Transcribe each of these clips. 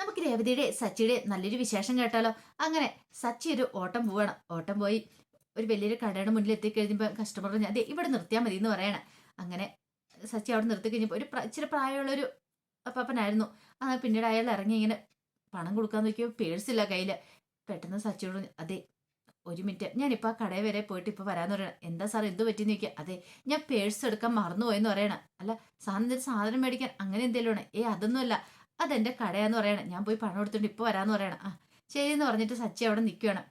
നമുക്ക് രേവതിയുടെ സച്ചിയുടെ നല്ലൊരു വിശേഷം കേട്ടാലോ? അങ്ങനെ സച്ചി ഒരു ഓട്ടം പോവാണ്. ഓട്ടം പോയി ഒരു വലിയൊരു കടയുടെ മുന്നിൽ എത്തിക്കഴിഞ്ഞപ്പോൾ കസ്റ്റമർ പറഞ്ഞു അതെ ഇവിടെ നിർത്തിയാൽ മതി എന്ന് പറയണം. അങ്ങനെ സച്ചി അവിടെ നിർത്തി കഴിഞ്ഞപ്പോൾ ഒരു ഇച്ചിരി പ്രായമുള്ളൊരു അപ്പാപ്പനായിരുന്നു. ആ പിന്നീട് അയാൾ ഇറങ്ങി ഇങ്ങനെ പണം കൊടുക്കാൻ നോക്കിയപ്പോൾ പേഴ്സില്ല കയ്യിൽ പെട്ടെന്ന് സച്ചിയോട് അതെ ഒരു മിനിറ്റ്. ഞാനിപ്പോൾ ആ കടയിൽ വരെ പോയിട്ട് ഇപ്പോൾ വരാമെന്ന് പറയണം. എന്താ സാർ എന്ത് പറ്റിയെന്ന് ചോദിക്കുക അതെ ഞാൻ പേഴ്സ് എടുക്കാൻ മറന്നുപോയെന്ന് പറയണം. അല്ല സാറിന് സാധനം മേടിക്കാൻ അങ്ങനെ എന്തെങ്കിലും ആണ്? ഏ അതൊന്നുമല്ല. അതെന്റെ കടയാന്ന് പറയണം. ഞാൻ പോയി പണം എടുത്തിട്ട് ഇപ്പോൾ വരാമെന്ന് പറയണം. ആ എന്ന് പറഞ്ഞിട്ട് സച്ചി അവിടെ നിൽക്കുകയാണ്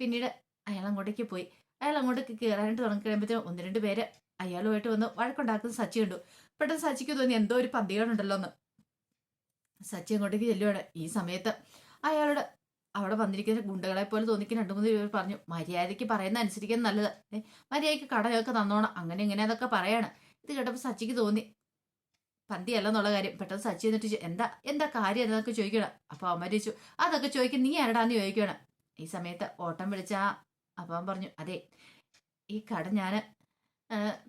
പിന്നീട് അയാൾ അങ്ങോട്ടേക്ക് പോയി. അയാൾ അങ്ങോട്ടേക്ക് കയറാനായിട്ട് തുടങ്ങി കഴിയുമ്പോഴത്തേക്കും ഒന്ന് രണ്ട് പേര് അയാളുമായിട്ട് വന്ന് വഴക്കുണ്ടാക്കുന്ന സച്ചി കണ്ടു. പെട്ടെന്ന് സച്ചിക്ക് തോന്നി എന്തോ ഒരു പന്തികളുണ്ടല്ലോ എന്ന് സച്ചി അങ്ങോട്ടേക്ക് ചെല്ലുവാണ്. ഈ സമയത്ത് അയാളോട് അവിടെ വന്നിരിക്കുന്ന ഗുണ്ടകളെ പോലെ തോന്നിക്കുന്ന രണ്ടു മൂന്ന് പേര് പറഞ്ഞു മര്യാദയ്ക്ക് പറയുന്ന അനുസരിക്കാൻ നല്ലത്. മര്യാദയ്ക്ക് കടയൊക്കെ തന്നോണം. അങ്ങനെ ഇങ്ങനെ അതൊക്കെ പറയാണ്. ഇത് കേട്ടപ്പോൾ സച്ചിക്ക് തോന്നി പന്തിയല്ല എന്നുള്ള കാര്യം. പെട്ടെന്ന് സച്ചി എന്നിട്ട് എന്താ എന്താ കാര്യം? എന്നൊക്കെ ചോദിക്കണം. അപ്പൊ അവന്മാർ ചോദിച്ചു അതൊക്കെ ചോദിക്കും. നീ ആരടാന്ന് ചോദിക്കണം ഈ സമയത്ത് ഓട്ടം വിളിച്ച അപ്പൻ അവൻ പറഞ്ഞു അതെ ഈ കട ഞാൻ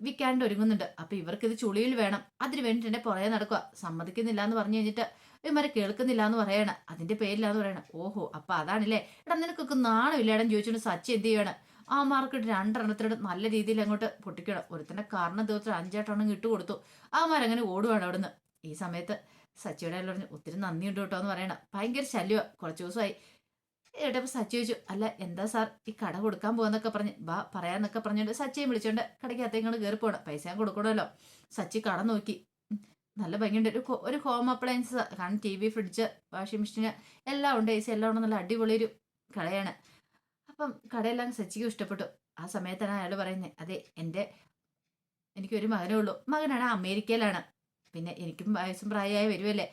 വിൽക്കാണ്ട് ഒരുങ്ങുന്നുണ്ട്. അപ്പൊ ഇവർക്ക് ഇത് ചുളിയിൽ വേണം. അതിന് വേണ്ടിട്ട് എന്നെ പുറകെ നടക്കുക സമ്മതിക്കുന്നില്ല എന്ന് പറഞ്ഞു കഴിഞ്ഞിട്ട് ഇവന്മാരെ കേൾക്കുന്നില്ല എന്ന് പറയണം. അതിന്റെ പേരിലാന്ന് പറയണം. ഓഹോ അപ്പൊ അതാണല്ലേ. എടാ നിനക്കൊക്കെ നാണമില്ലേടാന്ന് ചോദിച്ചോണ്ട് സച്ചി എന്ത് ചെയ്യണം ആ മാർക്കറ്റ് രണ്ടെണ്ണത്തിനോട് നല്ല രീതിയിൽ അങ്ങോട്ട് പൊട്ടിക്കണം. ഒരുത്തന്റെ കാരണം ദിവസം അഞ്ചെട്ടെണ്ണം ഇട്ട് കൊടുത്തു. ആ മാരങ്ങനെ ഓടുവാണ് അവിടുന്ന്. ഈ സമയത്ത് സച്ചിയുടെ അയാൾ പറഞ്ഞു ഒത്തിരി നന്ദിയുണ്ട് കേട്ടോ എന്ന് പറയണം. ഭയങ്കര ശല്യമാണ് കുറച്ച് ദിവസമായി. ഏട്ടപ്പോൾ സച്ചി ചോദിച്ചു അല്ല എന്താ സാർ? ഈ കട കൊടുക്കാൻ പോകുന്നൊക്കെ പറഞ്ഞ് ബാ പറയാന്നൊക്കെ പറഞ്ഞുകൊണ്ട് സച്ചിയെ വിളിച്ചോണ്ട് കടയ്ക്ക് കടയ്ക്കകത്തേക്കാണ് കയറി പോകണം പൈസ ഞാൻ കൊടുക്കണമല്ലോ. സച്ചി കട നോക്കി. നല്ല ഭംഗിയുണ്ട്. ഒരു ഒരു ഹോം അപ്ലയൻസ് കാരണം ടി വി ഫ്രിഡ്ജ് വാഷിംഗ് മെഷീന് എല്ലാം ഉണ്ട്. എ സി എല്ലാം ഉണ്ട്. നല്ല അടിപൊളി ഒരു കടയാണ്. അപ്പം കടയെല്ലാം സച്ചിക്കും ഇഷ്ടപ്പെട്ടു. ആ സമയത്താണ് അയാൾ പറയുന്നത് അതെ എന്റെ എനിക്കൊരു മകനേ ഉള്ളൂ. മകനാണ് അമേരിക്കയിലാണ്. പിന്നെ എനിക്കും വയസ്സും പ്രായമായി വരുമല്ലേ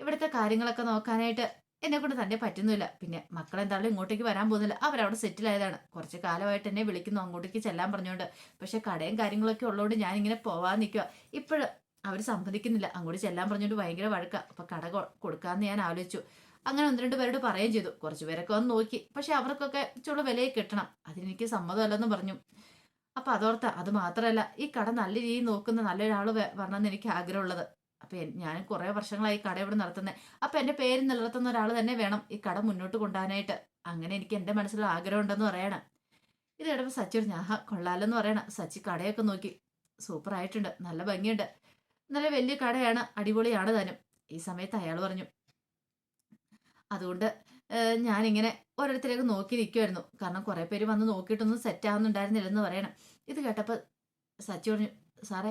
ഇവിടുത്തെ കാര്യങ്ങളൊക്കെ നോക്കാനായിട്ട് എന്നെ കൊണ്ട് തന്നെ പറ്റുന്നില്ല. പിന്നെ മക്കൾ എന്തായാലും ഇങ്ങോട്ടേക്ക് വരാൻ പോകുന്നില്ല. അവരവിടെ സെറ്റിൽ ആയതാണ് കുറച്ച് കാലമായിട്ട് എന്നെ വിളിക്കുന്നു അങ്ങോട്ടേക്ക് ചെല്ലാൻ പറഞ്ഞുകൊണ്ട്. പക്ഷെ കടയും കാര്യങ്ങളൊക്കെ ഉള്ളതുകൊണ്ട് ഞാനിങ്ങനെ പോവാൻ നിൽക്കുക ഇപ്പോഴും അവർ സമ്മതിക്കുന്നില്ല. അങ്ങോട്ട് ചെല്ലാൻ പറഞ്ഞുകൊണ്ട് ഭയങ്കര വഴക്കാണ് അപ്പം കട കൊടുക്കാമെന്ന് ഞാൻ ആലോചിച്ചു. അങ്ങനെ ഒന്ന് രണ്ട് പേരോട് പറയുകയും ചെയ്തു. കുറച്ച് പേരൊക്കെ വന്ന് നോക്കി. പക്ഷെ അവർക്കൊക്കെ ചുള്ള വിലയെ കിട്ടണം. അതിനെനിക്ക് സമ്മതമല്ലെന്ന് പറഞ്ഞു. അപ്പൊ അതോർത്ത അത് മാത്രമല്ല ഈ കട നല്ല രീതിയിൽ നോക്കുന്ന നല്ലൊരാൾ വരണമെന്ന് എനിക്ക് ആഗ്രഹമുള്ളത്. അപ്പൊ ഞാൻ കുറെ വർഷങ്ങളായി കട ഇവിടെ നടത്തുന്നത് അപ്പൊ എന്റെ പേര് നിലനിർത്തുന്ന ഒരാൾ തന്നെ വേണം ഈ കട മുന്നോട്ട് കൊണ്ടുപോകാനായിട്ട്. അങ്ങനെ എനിക്ക് എന്റെ മനസ്സിൽ ആഗ്രഹം ഉണ്ടെന്ന് പറയണം. ഇത് കേട്ടപ്പോൾ സച്ചി പറഞ്ഞു ആഹാ കൊള്ളാലെന്ന് പറയണം. സച്ചി കടയൊക്കെ നോക്കി. സൂപ്പർ ആയിട്ടുണ്ട് നല്ല ഭംഗിയുണ്ട്. നല്ല വലിയ കടയാണ്. അടിപൊളിയാണ് താനും. ഈ സമയത്ത് അയാൾ പറഞ്ഞു അതുകൊണ്ട് ഞാനിങ്ങനെ ഓരോരുത്തരേക്ക് നോക്കി നിൽക്കുമായിരുന്നു കാരണം കുറേ പേര് വന്ന് നോക്കിയിട്ടൊന്നും സെറ്റ് ആവുന്നുണ്ടായിരുന്നില്ലെന്ന് പറയണം. ഇത് കേട്ടപ്പോൾ സച്ചി പറഞ്ഞു സാറേ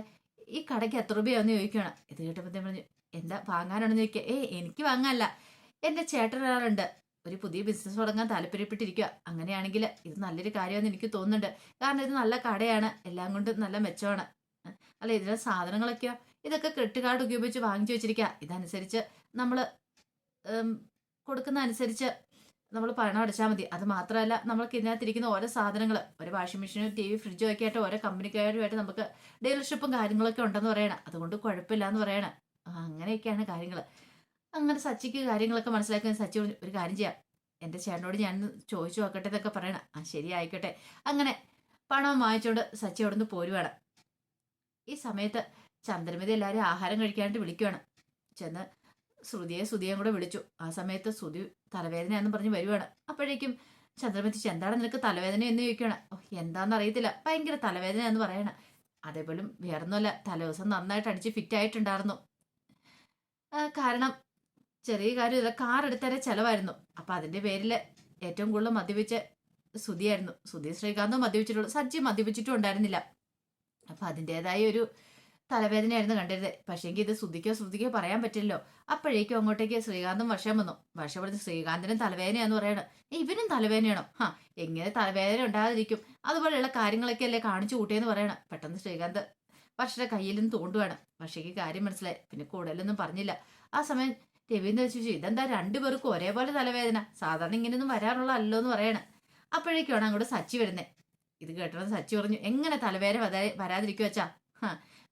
ഈ കടയ്ക്ക് എത്ര രൂപയാണെന്ന് ചോദിക്കുകയാണ് ഇത് കേട്ടപ്പോൾ പറഞ്ഞു എന്താ വാങ്ങാനാണെന്ന് ചോദിക്കുക ഏ എനിക്ക് വാങ്ങാനല്ല. എന്റെ ചേട്ടൻ ഒരാളുണ്ട്. ഒരു പുതിയ ബിസിനസ് തുടങ്ങാൻ താല്പര്യപ്പെട്ടിരിക്കുക അങ്ങനെയാണെങ്കിൽ ഇത് നല്ലൊരു കാര്യമാണെന്ന് എനിക്ക് തോന്നുന്നുണ്ട്. കാരണം ഇത് നല്ല കടയാണ്. എല്ലാം കൊണ്ടും നല്ല മെച്ചമാണ്. അല്ല ഇതിലെ സാധനങ്ങളൊക്കെയോ? ഇതൊക്കെ ക്രെഡിറ്റ് കാർഡ് ഉപയോഗിച്ച് വാങ്ങിച്ചു വെച്ചിരിക്കുക ഇതനുസരിച്ച് നമ്മൾ കൊടുക്കുന്ന അനുസരിച്ച് നമ്മൾ പണം അടച്ചാൽ മതി. അത് മാത്രമല്ല നമ്മൾക്ക് ഇതിനകത്തിരിക്കുന്ന ഓരോ സാധനങ്ങൾ ഒരു വാഷിംഗ് മെഷീനും ടി വി ഫ്രിഡ്ജും ഒക്കെ ആയിട്ട് ഓരോ കമ്പനിക്കാരുമായിട്ട് നമുക്ക് ഡീലർഷിപ്പും കാര്യങ്ങളൊക്കെ ഉണ്ടെന്ന് പറയണം. അതുകൊണ്ട് കുഴപ്പമില്ല എന്ന് പറയണം അങ്ങനെയൊക്കെയാണ് കാര്യങ്ങൾ അങ്ങനെ സച്ചിക്ക് കാര്യങ്ങളൊക്കെ മനസ്സിലാക്കി സച്ചി ഒരു കാര്യം ചെയ്യാം. എന്റെ ചേട്ടനോട് ഞാൻ ചോദിച്ചു നോക്കട്ടെ എന്നൊക്കെ പറയണം. ആ ശരി ആയിക്കോട്ടെ. അങ്ങനെ പണം വാങ്ങിച്ചുകൊണ്ട് സച്ചി അവിടെ നിന്ന് പോരുവാണ്. ഈ സമയത്ത് ചന്ദ്രമതി എല്ലാവരും ആഹാരം കഴിക്കാനായിട്ട് വിളിക്കുവാണ്. ചെന്ന് ശ്രുതിയെ ശ്രുതിയും കൂടെ വിളിച്ചു. ആ സമയത്ത് ശ്രുതി തലവേദനയാണെന്ന് പറഞ്ഞ് വരുവാണ്. അപ്പോഴേക്കും ചന്ദ്രമതി എന്താണ് നിനക്ക് തലവേദന? എന്ന് ചോദിക്കുകയാണ് എന്താണെന്ന് അറിയത്തില്ല. ഭയങ്കര തലവേദന എന്ന് പറയണം. അതേപോലും വേറൊന്നുമല്ല. തലേദിവസം നന്നായിട്ട് അടിച്ച് ഫിറ്റ് ആയിട്ടുണ്ടായിരുന്നു. കാരണം ചെറിയ കാര്യം ഇല്ല കാർ എടുത്തരെ ചെലവായിരുന്നു. അപ്പൊ അതിന്റെ പേരിൽ ഏറ്റവും കൂടുതൽ മദ്യപിച്ച സുധിയായിരുന്നു സുധി ശ്രീകാന്തും മദ്യപിച്ചിട്ടുള്ളൂ. സജ്ജി മദ്യപിച്ചിട്ടും ഉണ്ടായിരുന്നില്ല. അപ്പൊ അതിന്റെതായ ഒരു തലവേദനയായിരുന്നു കണ്ടിരുന്നത്. പക്ഷേങ്കിൽ ഇത് ശ്രുതിക്കോ ശ്രുതിക്കോ പറയാൻ പറ്റില്ലല്ലോ. അപ്പോഴേക്കും അങ്ങോട്ടേക്ക് ശ്രീകാന്തും വർഷം വന്നു. വർഷം പറഞ്ഞ് ശ്രീകാന്തിനും തലവേദനയാന്ന് പറയണം. ഇവനും തലവേദനയാണോ? ഹാ എങ്ങനെ തലവേദന ഉണ്ടാകാതിരിക്കും? അതുപോലെയുള്ള കാര്യങ്ങളൊക്കെ അല്ലേ കാണിച്ചു കൂട്ടിയെന്ന് പറയണം. പെട്ടെന്ന് ശ്രീകാന്ത് വർഷയുടെ കയ്യിൽ നിന്ന് തോണ്ടുവാണ്. വർഷയ്ക്ക് കാര്യം മനസ്സിലായി. പിന്നെ കൂടുതലൊന്നും പറഞ്ഞില്ല. ആ സമയം രവീന്ദ്ര ചോദിച്ചു ഇതെന്താ രണ്ടുപേർക്കും ഒരേപോലെ തലവേദന? സാധാരണ ഇങ്ങനെയൊന്നും വരാറുള്ള അല്ലോ എന്ന് പറയണം. അപ്പോഴേക്കാണ് അങ്ങോട്ട് സച്ചി വരുന്നത് ഇത് കേട്ടത് സച്ചി പറഞ്ഞു എങ്ങനെ തലവേദന വരാതിരിക്കുവച്ചാ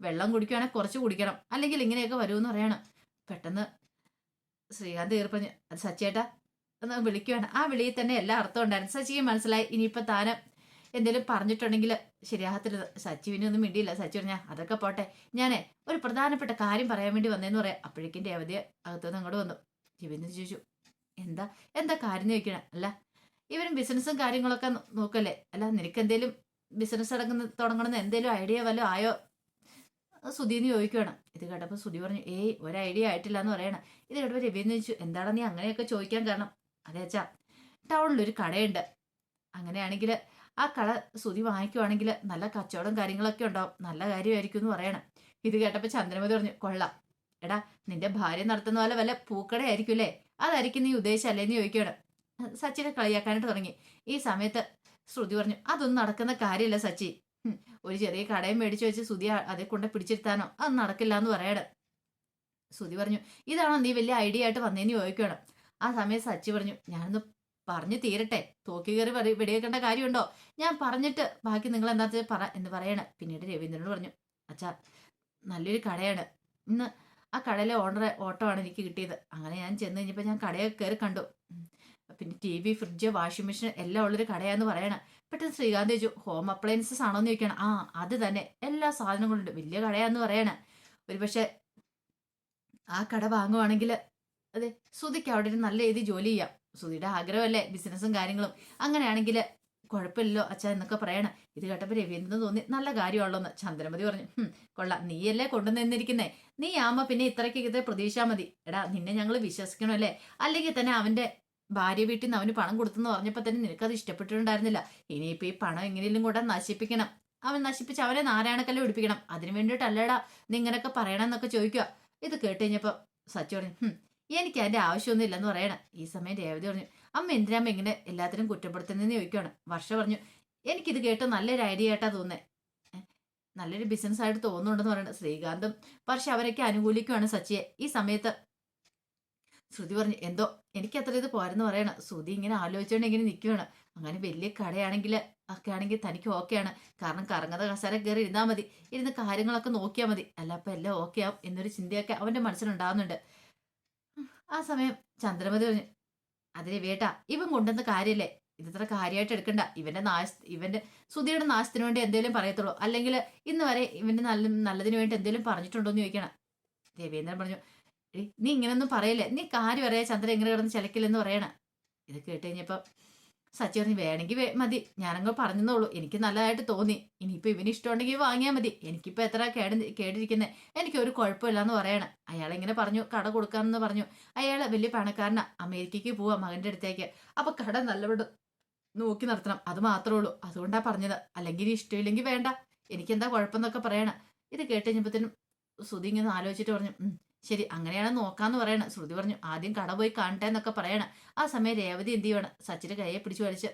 വെള്ളം കുടിക്കുകയാണെങ്കിൽ കുറച്ച് കുടിക്കണം. അല്ലെങ്കിൽ ഇങ്ങനെയൊക്കെ വരുമെന്ന് പറയണം. പെട്ടെന്ന് ശ്രീകാന്ത് ഈർപ്പഞ്ഞ് അത് സച്ചേട്ടാ എന്ന് വിളിക്കുകയാണ് ആ വിളിയിൽ തന്നെ എല്ലാ അർത്ഥം ഉണ്ടായിരുന്നു. സച്ചിക്ക് മനസ്സിലായി ഇനിയിപ്പോൾ താനം എന്തെങ്കിലും പറഞ്ഞിട്ടുണ്ടെങ്കിൽ ശരിയാകത്തില്ല. സച്ചി പിന്നെ ഒന്നും മിണ്ടിയില്ല. സച്ചി പറഞ്ഞാൽ അതൊക്കെ പോട്ടെ. ഞാനേ ഒരു പ്രധാനപ്പെട്ട കാര്യം പറയാൻ വേണ്ടി വന്നതെന്ന് പറയാം. അപ്പോഴേക്കും രേവതി അകത്തുനിന്ന് അങ്ങോട്ട് വന്നു. രവീന്ദ്രൻ ചോദിച്ചു എന്താ എന്താ കാര്യം? ചോദിക്കണം അല്ല ഇവരും ബിസിനസ്സും കാര്യങ്ങളൊക്കെ നോക്കല്ലേ? അല്ല നിനക്ക് എന്തേലും ബിസിനസ് അടങ്ങുന്ന തുടങ്ങണമെന്ന് എന്തേലും ഐഡിയ വല്ലതും ആയോ? സുധീന്ന് ചോദിക്കുകയാണ് ഇത് കേട്ടപ്പോൾ സുധി പറഞ്ഞു ഏയ് ഒരു ഐഡിയ ആയിട്ടില്ല എന്ന് പറയണം. ഇത് കേട്ടപ്പോൾ രവീന്ദ്രൻ ചോദിച്ചു എന്താണ് നീ അങ്ങനെയൊക്കെ ചോദിക്കാൻ കാരണം? അതെ അച്ഛാ ടൗണിലൊരു കടയുണ്ട്. അങ്ങനെയാണെങ്കിൽ ആ കട സുതി വാങ്ങിക്കുവാണെങ്കിൽ നല്ല കച്ചവടം കാര്യങ്ങളൊക്കെ ഉണ്ടാവും. നല്ല കാര്യമായിരിക്കും എന്ന് പറയണം. ഇത് കേട്ടപ്പോൾ ചന്ദ്രമതി പറഞ്ഞു കൊള്ളാം. എടാ നിന്റെ ഭാര്യ നടത്തുന്ന പോലെ വല്ല പൂക്കടയായിരിക്കും അല്ലേ? അതായിരിക്കും നീ ഉദ്ദേശിച്ചല്ലേ എന്ന് ചോദിക്കുകയാണ് സച്ചിനെ കളിയാക്കാനായിട്ട് തുടങ്ങി. ഈ സമയത്ത് ശ്രുതി പറഞ്ഞു അതൊന്നും നടക്കുന്ന കാര്യമല്ല സച്ചി. ഒരു ചെറിയ കടയും മേടിച്ചു വെച്ച് സുതി അതേ കൊണ്ട് പിടിച്ചിരുത്താനോ? അത് നടക്കില്ല എന്ന് പറയണം സുതി പറഞ്ഞു ഇതാണോ നീ വലിയ ഐഡിയ ആയിട്ട് വന്നേന്ന് ചോദിക്കണം ആ സമയം സച്ചി പറഞ്ഞു ഞാനൊന്ന് പറഞ്ഞു തീരട്ടെ. തോക്കി കയറി പറ വെടിവെക്കേണ്ട കാര്യമുണ്ടോ? ഞാൻ പറഞ്ഞിട്ട് ബാക്കി നിങ്ങൾ എന്താ പറ എന്ന് പറയണം. പിന്നീട് രവീന്ദ്രനോട് പറഞ്ഞു അച്ഛാ നല്ലൊരു കടയാണ്. ഇന്ന് ആ കടയിലെ ഓണർ ഓട്ടമാണ് എനിക്ക് കിട്ടിയത്. അങ്ങനെ ഞാൻ ചെന്ന് കഴിഞ്ഞപ്പോൾ ഞാൻ കടയൊക്കെ കയറി കണ്ടു. പിന്നെ T V fridge washing machine എല്ലാം ഉള്ളൊരു കടയാന്ന് പറയണം. പെട്ടെന്ന് ശ്രീകാന്ത് ചോദിച്ചു ഹോം അപ്ലയൻസസ് ആണോ എന്ന് ചോദിക്കണം ആ അത് തന്നെ. എല്ലാ സാധനങ്ങളും ഉണ്ട്. വലിയ കടയാന്ന് പറയണ. ഒരു പക്ഷെ ആ കട വാങ്ങുവാണെങ്കിൽ അതെ സുധിക്ക് അവിടെ ഒരു നല്ല രീതി ജോലി ചെയ്യാം. സുധിയുടെ ആഗ്രഹമല്ലേ ബിസിനസ്സും കാര്യങ്ങളും. അങ്ങനെയാണെങ്കിൽ കുഴപ്പമില്ലല്ലോ അച്ഛാ എന്നൊക്കെ പറയണം. ഇത് കേട്ടപ്പോൾ രവീന്ദ്രൻ തോന്നി നല്ല കാര്യമുള്ളൂന്ന് ചന്ദ്രമതി പറഞ്ഞു "ഹും, കൊള്ളാം. നീയല്ലേ കൊണ്ടുവന്നിരിക്കുന്നേ? നീ ആമ പിന്നെ ഇത്രയ്ക്ക് ഇത് പ്രതീക്ഷാ മതി. എടാ നിന്നെ ഞങ്ങൾ വിശ്വസിക്കണമല്ലേ? അല്ലെങ്കിൽ തന്നെ അവന്റെ ഭാര്യ വീട്ടിൽ നിന്ന് അവന് പണം കൊടുത്തെന്ന് പറഞ്ഞപ്പോൾ തന്നെ നിനക്കത് ഇഷ്ടപ്പെട്ടിട്ടുണ്ടായിരുന്നില്ല. ഇനിയിപ്പോൾ ഈ പണം എങ്ങനെയും കൂടെ നശിപ്പിക്കണം. അവൻ നശിപ്പിച്ച് അവനെ നാരായണക്കല്ല് പിടിപ്പിക്കണം അതിനു വേണ്ടിയിട്ടല്ലടാ നീ ഇങ്ങനെയൊക്കെ പറയണമെന്നൊക്കെ ചോദിക്കുക. ഇത് കേട്ട് കഴിഞ്ഞപ്പോൾ സച്ചു പറഞ്ഞു "ഹും, എനിക്ക് അതിന്റെ ആവശ്യമൊന്നും ഇല്ലെന്ന് പറയണം. ഈ സമയം രേവതി പറഞ്ഞു അമ്മ എന്തിനാമ്മ ഇങ്ങനെ എല്ലാത്തിനും കുറ്റപ്പെടുത്തുന്നതെന്ന് ചോദിക്കുകയാണ് വർഷ പറഞ്ഞു എനിക്കിത് കേട്ട് നല്ലൊരു ഐഡിയ ആയിട്ടാ തോന്നുന്നത് നല്ലൊരു ബിസിനസ് ആയിട്ട് തോന്നുന്നുണ്ടെന്ന് പറയുന്നത് ശ്രീകാന്തും പക്ഷെ അവരൊക്കെ അനുകൂലിക്കുകയാണ് സച്ചിയെ. ഈ സമയത്ത് ശ്രുതി പറഞ്ഞു എന്തോ എനിക്ക് അത്ര ഇത് പോരെന്ന് പറയണം. ശ്രുതി ഇങ്ങനെ ആലോചിച്ചുകൊണ്ട് ഇങ്ങനെ നിൽക്കുകയാണ് അങ്ങനെ വലിയ കടയാണെങ്കിൽ ഒക്കെ ആണെങ്കിൽ തനിക്ക് ഓക്കെയാണ് കാരണം കറങ്ങത കസാര കയറി ഇരുന്നാൽ മതി. ഇരുന്ന് കാര്യങ്ങളൊക്കെ നോക്കിയാൽ മതി. അല്ല അപ്പം എല്ലാം ഓക്കെ ആവും എന്നൊരു ചിന്തയൊക്കെ അവന്റെ മനസ്സിലുണ്ടാകുന്നുണ്ട് ആ സമയം ചന്ദ്രമതി പറഞ്ഞു അതിന് വേട്ടാ ഇവൻ കൊണ്ടുവന്ന കാര്യല്ലേ? ഇതത്ര കാര്യമായിട്ട് എടുക്കണ്ട. ഇവന്റെ നാശ ഇവന്റെ സുധിയുടെ നാശത്തിന് വേണ്ടി എന്തെങ്കിലും പറയത്തുള്ളൂ. അല്ലെങ്കിൽ ഇന്ന് വരെ ഇവന്റെ നല്ല നല്ലതിന് വേണ്ടി എന്തെങ്കിലും പറഞ്ഞിട്ടുണ്ടോ എന്ന് ചോദിക്കണം. രവീന്ദ്രൻ പറഞ്ഞു "എടി, നീ ഇങ്ങനൊന്നും പറയില്ലേ? നീ കാര്യം അറിയാ ചന്ദ്രൻ എങ്ങനെ കിടന്ന് ചിലക്കില്ലെന്ന് പറയണ. ഇത് കേട്ട് കഴിഞ്ഞപ്പോൾ സച്ചി പറഞ്ഞു വേണമെങ്കിൽ മതി. ഞാനങ്ങ് പറഞ്ഞെന്നുള്ളൂ എനിക്ക് നല്ലതായിട്ട് തോന്നി. ഇനിയിപ്പോൾ ഇവന് ഇഷ്ടമുണ്ടെങ്കിൽ വാങ്ങിയാൽ മതി. എനിക്കിപ്പോൾ എത്ര കേട് കേടിരിക്കുന്നത് എനിക്ക് ഒരു കുഴപ്പമില്ല എന്ന് പറയണം. അയാൾ ഇങ്ങനെ പറഞ്ഞു കട കൊടുക്കാമെന്ന് പറഞ്ഞു. അയാൾ വലിയ പണക്കാരനാ. അമേരിക്കയ്ക്ക് പോവാ മകന്റെ അടുത്തേക്ക്. അപ്പോൾ കട നല്ലവിടെ നോക്കി നടത്തണം. അത് മാത്രമേ ഉള്ളൂ. അതുകൊണ്ടാണ് പറഞ്ഞത്. അല്ലെങ്കിൽ ഇഷ്ടമില്ലെങ്കിൽ വേണ്ട. എനിക്കെന്താ കുഴപ്പമെന്നൊക്കെ പറയണം. ഇത് കേട്ട് കഴിഞ്ഞപ്പോഴത്തേനും സുധി ഇങ്ങനെ ആലോചിച്ചിട്ട് പറഞ്ഞു "ഉം, ശരി അങ്ങനെയാണ് നോക്കാന്ന് പറയണം. ശ്രുതി പറഞ്ഞു ആദ്യം കട പോയി കാണട്ടെ എന്നൊക്കെ പറയണം. ആ സമയം രേവതി എന്ത് ചെയ്യണം സച്ചിന്റെ കൈയെ പിടിച്ചു വലിച്ച്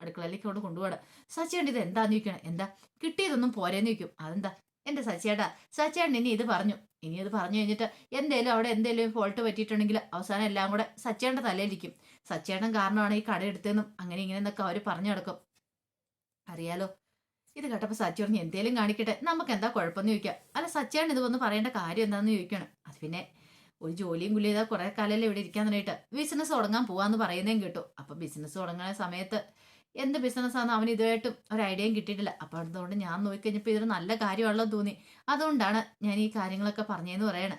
അടുക്കളയിലേക്ക് കൊണ്ട് കൊണ്ടുപോകണം സച്ചി കണ്ട് ഇത് എന്താന്ന് ചോദിക്കണം എന്താ? കിട്ടിയതൊന്നും പോരേന്ന് ചോദിക്കും. അതെന്താ? എന്റെ സച്ചിയേട്ടാ? സച്ചിയേട്ടൻ ഇനി ഇത് പറഞ്ഞു. ഇനി ഇത് പറഞ്ഞു കഴിഞ്ഞിട്ട് എന്തേലും അവിടെ എന്തേലും ഫോൾട്ട് പറ്റിയിട്ടുണ്ടെങ്കിൽ അവസാനം എല്ലാം കൂടെ സച്ചേണ്ട തലയിലിരിക്കും. സച്ചേട്ടൻ കാരണമാണ് ഈ കട എടുത്തതെന്നും അങ്ങനെ ഇങ്ങനെ എന്നൊക്കെ അവർ പറഞ്ഞു നടക്കും. അറിയാലോ? ഇത് കേട്ടപ്പോൾ സച്ചി പറഞ്ഞു എന്തേലും കാണിക്കട്ടെ. നമുക്ക് എന്താ കുഴപ്പമെന്ന് ചോദിക്കാം. അല്ല സച്ചേട്ടൻ ഇത് വന്ന് പറയേണ്ട കാര്യം എന്താണെന്ന് ചോദിക്കണം പിന്നെ ഒരു ജോലിയും കൂലി ചെയ്താൽ കുറെ കാലല്ലേ ഇവിടെ ഇരിക്കാൻ തുടങ്ങിയിട്ട്. ബിസിനസ് തുടങ്ങാൻ പോവാന്ന് പറയുന്നതും കേട്ടു. അപ്പൊ ബിസിനസ് തുടങ്ങുന്ന സമയത്ത് എന്ത് ബിസിനസ്സാന്ന് അവന് ഇതുമായിട്ടും ഒരു ഐഡിയയും കിട്ടിയിട്ടില്ല. അപ്പൊ അതുകൊണ്ട് ഞാൻ നോക്കിക്കഴിഞ്ഞപ്പോൾ ഇതൊരു നല്ല കാര്യമാണല്ലോ തോന്നി. അതുകൊണ്ടാണ് ഞാൻ ഈ കാര്യങ്ങളൊക്കെ പറഞ്ഞതെന്ന് പറയണേ.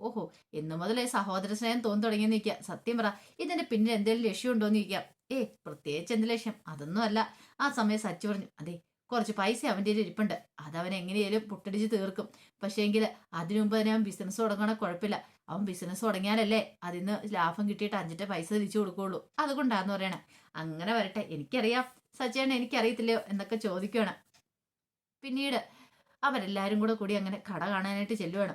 ഓഹോ എന്നു മുതലേ സഹോദര സ്നേഹം തോന്നി തുടങ്ങിയെന്ന് നിൽക്കുക സത്യം പറ ഇതിന്റെ പിന്നിൽ എന്തെങ്കിലും ലക്ഷ്യമുണ്ടോ എന്ന് ചോദിക്കാം ഏ പ്രത്യേകിച്ച് എന്ത് ലക്ഷ്യം? അതൊന്നും അല്ല. ആ സമയം സച്ചു പറഞ്ഞു. അതെ കുറച്ച് പൈസ അവന്റെ കയ്യിൽ ഇരിപ്പുണ്ട്. അത് അവൻ എങ്ങനെയാലും പൊട്ടടിച്ച് തീർക്കും. പക്ഷേങ്കിൽ അതിനു മുമ്പ് തന്നെ അവൻ ബിസിനസ് തുടങ്ങണ കുഴപ്പമില്ല. അവൻ ബിസിനസ് തുടങ്ങിയാലല്ലേ അതിന്ന് ലാഭം കിട്ടിയിട്ട് അഞ്ചിട്ട് പൈസ തിരിച്ചു കൊടുക്കുകയുള്ളൂ. അതുകൊണ്ടാന്ന് പറയണേ. അങ്ങനെ വരട്ടെ. എനിക്കറിയാം. സച്ചേട്ടൻ എനിക്കറിയത്തില്ലയോ എന്നൊക്കെ ചോദിക്കുകയാണ് പിന്നീട് അവരെല്ലാവരും കൂടെ കൂടി അങ്ങനെ കട കാണാനായിട്ട് ചെല്ലുവാണ്.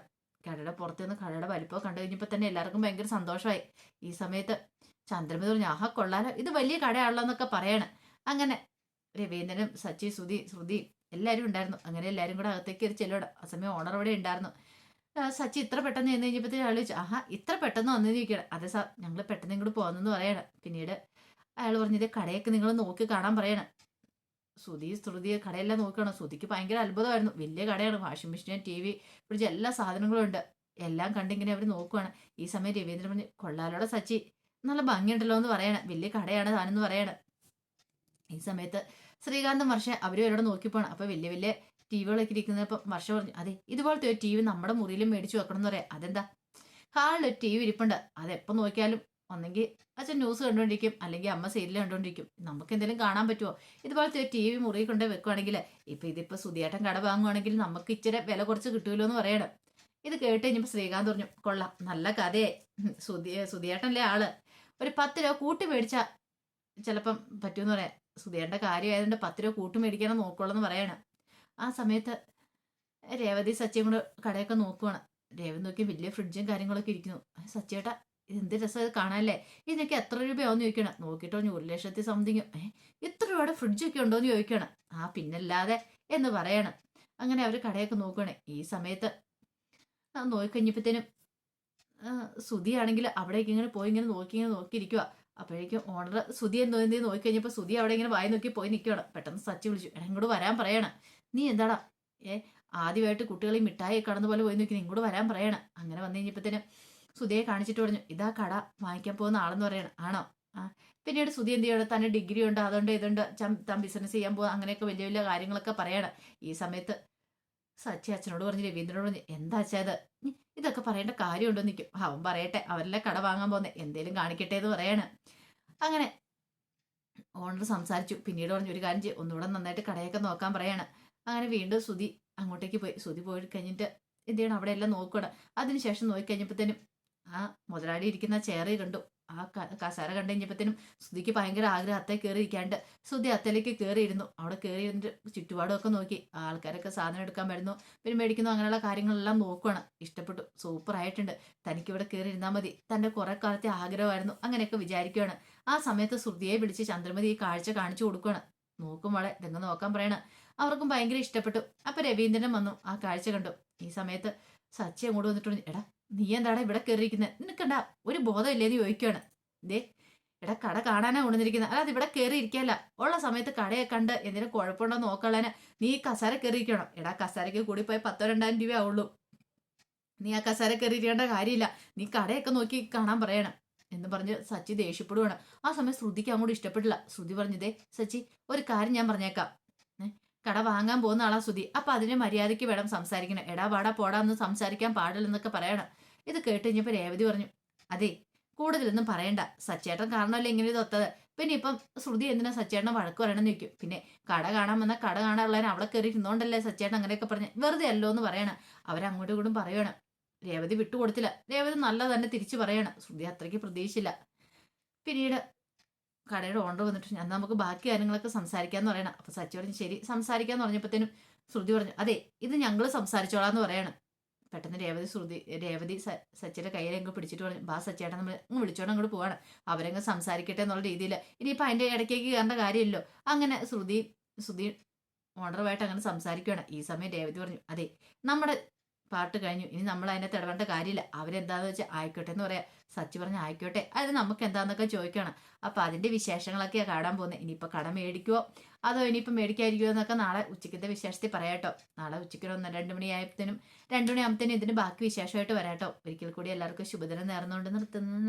കടയുടെ പുറത്ത് നിന്ന് കടയുടെ വലിപ്പം കണ്ടു കഴിഞ്ഞപ്പോൾ തന്നെ എല്ലാവർക്കും ഭയങ്കര സന്തോഷമായി. ഈ സമയത്ത് ചന്ദ്രമതി പറഞ്ഞു ആഹാ കൊള്ളാലോ. ഇത് വലിയ കടയാണല്ലോ എന്നൊക്കെ പറയാണ്. അങ്ങനെ രവീന്ദ്രനും സച്ചി സുധി ശ്രുതി എല്ലാവരും ഉണ്ടായിരുന്നു. അങ്ങനെ എല്ലാവരും കൂടെ അകത്തേക്ക് ഒരു ചെല്ലുവാണ് ആ സമയം ഓണർ അവിടെ ഉണ്ടായിരുന്നു. സച്ചി ഇത്ര പെട്ടെന്ന് ചെന്ന് കഴിഞ്ഞപ്പോഴത്തേക്ക് അയാൾ ചോദിച്ചു ആഹാ ഇത്ര പെട്ടെന്ന് വന്നു ചോദിക്കണം അതെ സാർ ഞങ്ങൾ പെട്ടെന്ന് ഇങ്ങോട്ട് പോകുന്നെന്ന് പറയണം. പിന്നീട് അയാൾ പറഞ്ഞത് കടയൊക്കെ നിങ്ങൾ നോക്കി കാണാൻ പറയണം. സുധി ശ്രുതി കടയെല്ലാം നോക്കണം സുധിക്ക് ഭയങ്കര അത്ഭുതമായിരുന്നു. വലിയ കടയാണ്. Washing machine T V fridge എല്ലാ സാധനങ്ങളും ഉണ്ട്. എല്ലാം കണ്ടിങ്ങനെ അവർ നോക്കുവാണ്. ഈ സമയം രവീന്ദ്രൻ പറഞ്ഞ് കൊള്ളാലോടെ സച്ചി. നല്ല ഭംഗിയുണ്ടല്ലോ എന്ന് പറയണം. വലിയ കടയാണ് താനെന്ന് പറയണം. ഈ സമയത്ത് ശ്രീകാന്തും വർഷ അവരും അവരോട് നോക്കിപ്പോണം അപ്പൊ വലിയ വലിയ ടി വികളൊക്കെ ഇരിക്കുന്നപ്പോൾ വർഷ പറഞ്ഞു അതെ ഇതുപോലത്തെ ഒരു ടി വി നമ്മുടെ മുറിയിലും മേടിച്ചു വെക്കണം എന്ന് പറയാം. അതെന്താ? ഹാളിൽ ഒരു ടി വി ഇരിപ്പുണ്ട്. അതെപ്പോൾ നോക്കിയാലും ഒന്നെങ്കിൽ അച്ഛൻ ന്യൂസ് കണ്ടുകൊണ്ടിരിക്കും. അല്ലെങ്കിൽ അമ്മ സീരിയൽ കണ്ടുകൊണ്ടിരിക്കും. നമുക്ക് എന്തെങ്കിലും കാണാൻ പറ്റുമോ ഇതുപോലത്തെ ടി വി മുറി കൊണ്ട് വെക്കുവാണെങ്കിൽ ഇപ്പം ഇതിപ്പോ സുധിയേട്ടൻ കട വാങ്ങുവാണെങ്കിൽ നമുക്ക് ഇച്ചിരി വില കുറച്ച് കിട്ടുമല്ലോ എന്ന് പറയണം. ഇത് കേട്ട് കഴിഞ്ഞപ്പോൾ ശ്രീകാന്ത് പറഞ്ഞു കൊള്ളാം നല്ല കഥയെ. സുതി സുതിയേട്ടനല്ലേ ആൾ. ഒരു പത്ത് രൂപ കൂട്ടി മേടിച്ചാൽ ചിലപ്പം പറ്റുമെന്ന് പറയാം. സുധിയേട്ടന്റെ കാര്യമായതുകൊണ്ട് പത്ത് രൂപ കൂട്ടു മേടിക്കാനോ നോക്കുള്ളൂ എന്ന് ആ സമയത്ത് രേവതി സച്ചിയും കൂടെ കടയൊക്കെ നോക്കുവാണ്. രേവതി നോക്കി വലിയ ഫ്രിഡ്ജും കാര്യങ്ങളൊക്കെ ഇരിക്കുന്നു. സച്ചേട്ട എന്ത് രസം ഇത് കാണാനല്ലേ? ഇതിനൊക്കെ എത്ര രൂപയാവെന്ന് ചോദിക്കണം നോക്കിയിട്ടോ ഒരു ലക്ഷത്തി സംതിങ്. ഇത്ര രൂപയുടെ ഫ്രിഡ്ജൊക്കെ ഉണ്ടോ എന്ന് ചോദിക്കണം ആ പിന്നല്ലാതെ എന്ന് പറയണം. അങ്ങനെ അവർ കടയൊക്കെ നോക്കുകയാണ് ഈ സമയത്ത് നോക്കി നോക്കിക്കഴിഞ്ഞപ്പോഴത്തേനും സുധിയാണെങ്കിൽ അവിടേക്ക് ഇങ്ങനെ പോയി ഇങ്ങനെ നോക്കി ഇങ്ങനെ നോക്കിയിരിക്കുക അപ്പോഴേക്കും ഓണർ സുതി എന്തോ എന്ത് നോക്കി കഴിഞ്ഞപ്പോൾ സുതി അവിടെ ഇങ്ങനെ വായി നോക്കി പോയി നിൽക്കുകയാണ്. പെട്ടെന്ന് സച്ചി വിളിച്ചു എടാ ഇങ്ങോട്ട് വരാൻ പറയണം. നീ എന്താടാ? ഏ ആദ്യമായിട്ട് കുട്ടികൾ ഈ മിഠായി കടന്നു പോലെ പോയി നോക്കി ഇങ്ങോട്ട് വരാൻ പറയണം. അങ്ങനെ വന്നു കഴിഞ്ഞപ്പോഴത്തേനും സുധിയെ കാണിച്ചിട്ട് പറഞ്ഞു ഇതാ കട വാങ്ങിക്കാൻ പോകുന്ന ആളെന്ന് പറയണം. ആണോ? ആ പിന്നീട് സുധി എന്ത് ചെയ്യണം? തന്നെ ഡിഗ്രി ഉണ്ട് അതുകൊണ്ട് ഇതുണ്ട് താൻ ബിസിനസ് ചെയ്യാൻ പോകുക അങ്ങനെയൊക്കെ വലിയ വലിയ കാര്യങ്ങളൊക്കെ പറയണം. ഈ സമയത്ത് സച്ചി അച്ഛനോട് പറഞ്ഞ് രവീന്ദ്രനോട് പറഞ്ഞു എന്താ അച്ഛാ ഇത്? ഇതൊക്കെ പറയേണ്ട കാര്യമുണ്ടോ? നിൽക്കും അവൻ പറയട്ടെ അവരെല്ലാം കട വാങ്ങാൻ പോകുന്നത് എന്തേലും കാണിക്കട്ടെ എന്ന് പറയാണ്. അങ്ങനെ ഓണർ സംസാരിച്ചു. പിന്നീട് പറഞ്ഞു ഒരു കാര്യം ചെയ്യും ഒന്നുകൂടെ നന്നായിട്ട് കടയൊക്കെ നോക്കാൻ പറയാണ്. അങ്ങനെ വീണ്ടും സുതി അങ്ങോട്ടേക്ക് പോയി. സുതി പോയി കഴിഞ്ഞിട്ട് എന്ത് ചെയ്യണം? അവിടെ എല്ലാം നോക്കണം അതിനുശേഷം നോക്കി കഴിഞ്ഞപ്പോഴത്തേനും ആ മുതലാളി ഇരിക്കുന്ന ചെയറിൽ കണ്ടു. ആ കസേര കണ്ടു കഴിഞ്ഞപ്പോഴത്തേനും സുധിക്ക് ഭയങ്കര ആഗ്രഹം അത്തേ കയറി ഇരിക്കാണ്ട് സുധി അത്തയിലേക്ക് കയറിയിരുന്നു അവിടെ കയറി ഇരുന്നിട്ട് ചുറ്റുപാടുമൊക്കെ നോക്കി. ആൾക്കാരൊക്കെ സാധനം എടുക്കാൻ വരുന്നു. പിന്നെ മേടിക്കുന്നു അങ്ങനെയുള്ള കാര്യങ്ങളെല്ലാം നോക്കുകയാണ് ഇഷ്ടപ്പെട്ടു. സൂപ്പർ ആയിട്ടുണ്ട്. തനിക്ക് ഇവിടെ കയറി ഇരുന്നാൽ മതി. തന്റെ കുറെ കാലത്തെ ആഗ്രഹമായിരുന്നു. അങ്ങനെയൊക്കെ വിചാരിക്കുകയാണ് ആ സമയത്ത് ശ്രുതിയെ വിളിച്ച് ചന്ദ്രമതി ഈ കാഴ്ച കാണിച്ചു കൊടുക്കുകയാണ് നോക്കും മോളെ. ഇതെങ്ങ് നോക്കാൻ പറയണ? അവർക്കും ഭയങ്കര ഇഷ്ടപ്പെട്ടു. അപ്പൊ രവീന്ദ്രൻ വന്നു. ആ കാഴ്ച കണ്ടു. ഈ സമയത്ത് സച്ചി അങ്ങോട്ട് വന്നിട്ടുണ്ട്. എടാ നീ എന്താടാ ഇവിടെ കയറിയിരിക്കുന്നത് നിനക്കണ്ട ഒരു ബോധമില്ലേന്ന് ചോദിക്കുകയാണ് ദേ എടാ കട കാണാനാ കൊണ്ടുവന്നിരിക്കുന്നത് അല്ലാതെ ഇവിടെ കയറി ഉള്ള സമയത്ത് കടയെ കണ്ട് എന്തെങ്കിലും കുഴപ്പമുണ്ടോ നോക്കളാന് നീ കസാര കയറിയിരിക്കണം എടാ കസാരയ്ക്ക് കൂടി പോയി പത്തോ രണ്ടായിരം രൂപ ആവുള്ളൂ നീ ആ കസാര കയറിയിരിക്കേണ്ട കാര്യമില്ല. നീ കടയൊക്കെ നോക്കി കാണാൻ പറയണം. എന്ന് പറഞ്ഞ് സച്ചി ദേഷ്യപ്പെടുവാണ്. ആ സമയം ശ്രുതിക്ക് അങ്ങോട്ട് ഇഷ്ടപ്പെട്ടില്ല. ശ്രുതി പറഞ്ഞതേ സച്ചി ഒരു കാര്യം ഞാൻ പറഞ്ഞേക്കാം. കട വാങ്ങാൻ പോകുന്ന ആളാ ശ്രുതി. അപ്പൊ അതിന് മര്യാദയ്ക്ക് വേണം സംസാരിക്കണം. എടാ വാടാ പോടാന്ന് സംസാരിക്കാൻ പാടില്ലെന്നൊക്കെ പറയണം. ഇത് കേട്ട് കഴിഞ്ഞപ്പോൾ രേവതി പറഞ്ഞു അതെ കൂടുതലൊന്നും പറയണ്ട. സച്ചേട്ടൻ കാരണമല്ലേ ഇങ്ങനെ തൊത്തത് പിന്നെ ഇപ്പം ശ്രുതി എന്തിനാ സച്ചേട്ടനെ വഴക്ക് പറയണമെന്ന് ചോദിക്കും. പിന്നെ കട കാണാൻ വന്ന കട കാണാനുള്ളതിന് അവിടെ കയറി ഇരുന്നോണ്ടല്ലേ സച്ചേട്ടൻ അങ്ങനെയൊക്കെ പറഞ്ഞ് വെറുതെ അല്ലോ എന്ന് പറയണം. അവരങ്ങോട്ടും ഇങ്ങോട്ടും പറയണം. രേവതി വിട്ടുകൊടുത്തില്ല രേവതി നല്ല തന്നെ തിരിച്ചു പറയണം. ശ്രുതി അത്രയ്ക്ക് പ്രതീക്ഷിച്ചില്ല പിന്നീട് കടയുടെ ഓർഡർ വന്നിട്ട് ഞാൻ നമുക്ക് ബാക്കി കാര്യങ്ങളൊക്കെ സംസാരിക്കാന്ന് പറയണം. അപ്പൊ സച്ചി പറഞ്ഞു ശരി സംസാരിക്കാന്ന് പറഞ്ഞപ്പോഴത്തേനും ശ്രുതി പറഞ്ഞു അതെ ഇത് ഞങ്ങൾ സംസാരിച്ചോളാന്ന് പറയണം. പെട്ടെന്ന് രേവതി ശ്രുതി രേവതി സച്ചിയുടെ കയ്യിൽ അങ്ങ് പിടിച്ചിട്ട് പറഞ്ഞു ബാ സച്ചേട്ടാ നമ്മൾ അങ്ങ് വിളിച്ചോണ്ട് അങ്ങോട്ട് പോവാണ്. അവരങ്ങ് സംസാരിക്കട്ടെ എന്നുള്ള രീതിയിൽ ഇനിയിപ്പോൾ അതിന്റെ ഇടയ്ക്കേക്ക് കയറേണ്ട കാര്യമില്ലോ അങ്ങനെ ശ്രുതി ശ്രുതി ഓണറുമായിട്ട് അങ്ങനെ സംസാരിക്കുകയാണ് ഈ സമയം രേവതി പറഞ്ഞു അതെ നമ്മുടെ പാട്ട് കഴിഞ്ഞു. ഇനി നമ്മൾ അതിനകത്ത് ഇടപെടേണ്ട കാര്യമില്ല. അവരെന്താന്ന് വെച്ചാൽ ആയിക്കോട്ടെ എന്ന് പറയാം. സച്ചി പറഞ്ഞ ആയിക്കോട്ടെ. അതായത് നമുക്ക് എന്താന്നൊക്കെ ചോദിക്കണം. അപ്പൊ അതിന്റെ വിശേഷങ്ങളൊക്കെയാണ് കാണാൻ പോകുന്നത് ഇനിയിപ്പോൾ കട മേടിക്കുവോ? അതോ ഇനിയിപ്പോൾ മേടിക്കാതിരിക്കുമോ എന്നൊക്കെ നാളെ ഉച്ചക്കത്തെ വിശേഷത്തിൽ പറയാട്ടോ നാളെ ഉച്ചയ്ക്ക് ഒന്ന് രണ്ട് മണിയായപ്പോഴത്തേനും രണ്ടു മണിയാകുമ്പോഴത്തേനും ഇതിന് ബാക്കി വിശേഷമായിട്ട് വരാട്ടോ ഒരിക്കൽ കൂടി എല്ലാവർക്കും ശുഭദിനം നേർന്നുകൊണ്ട് നിർത്തുന്നു.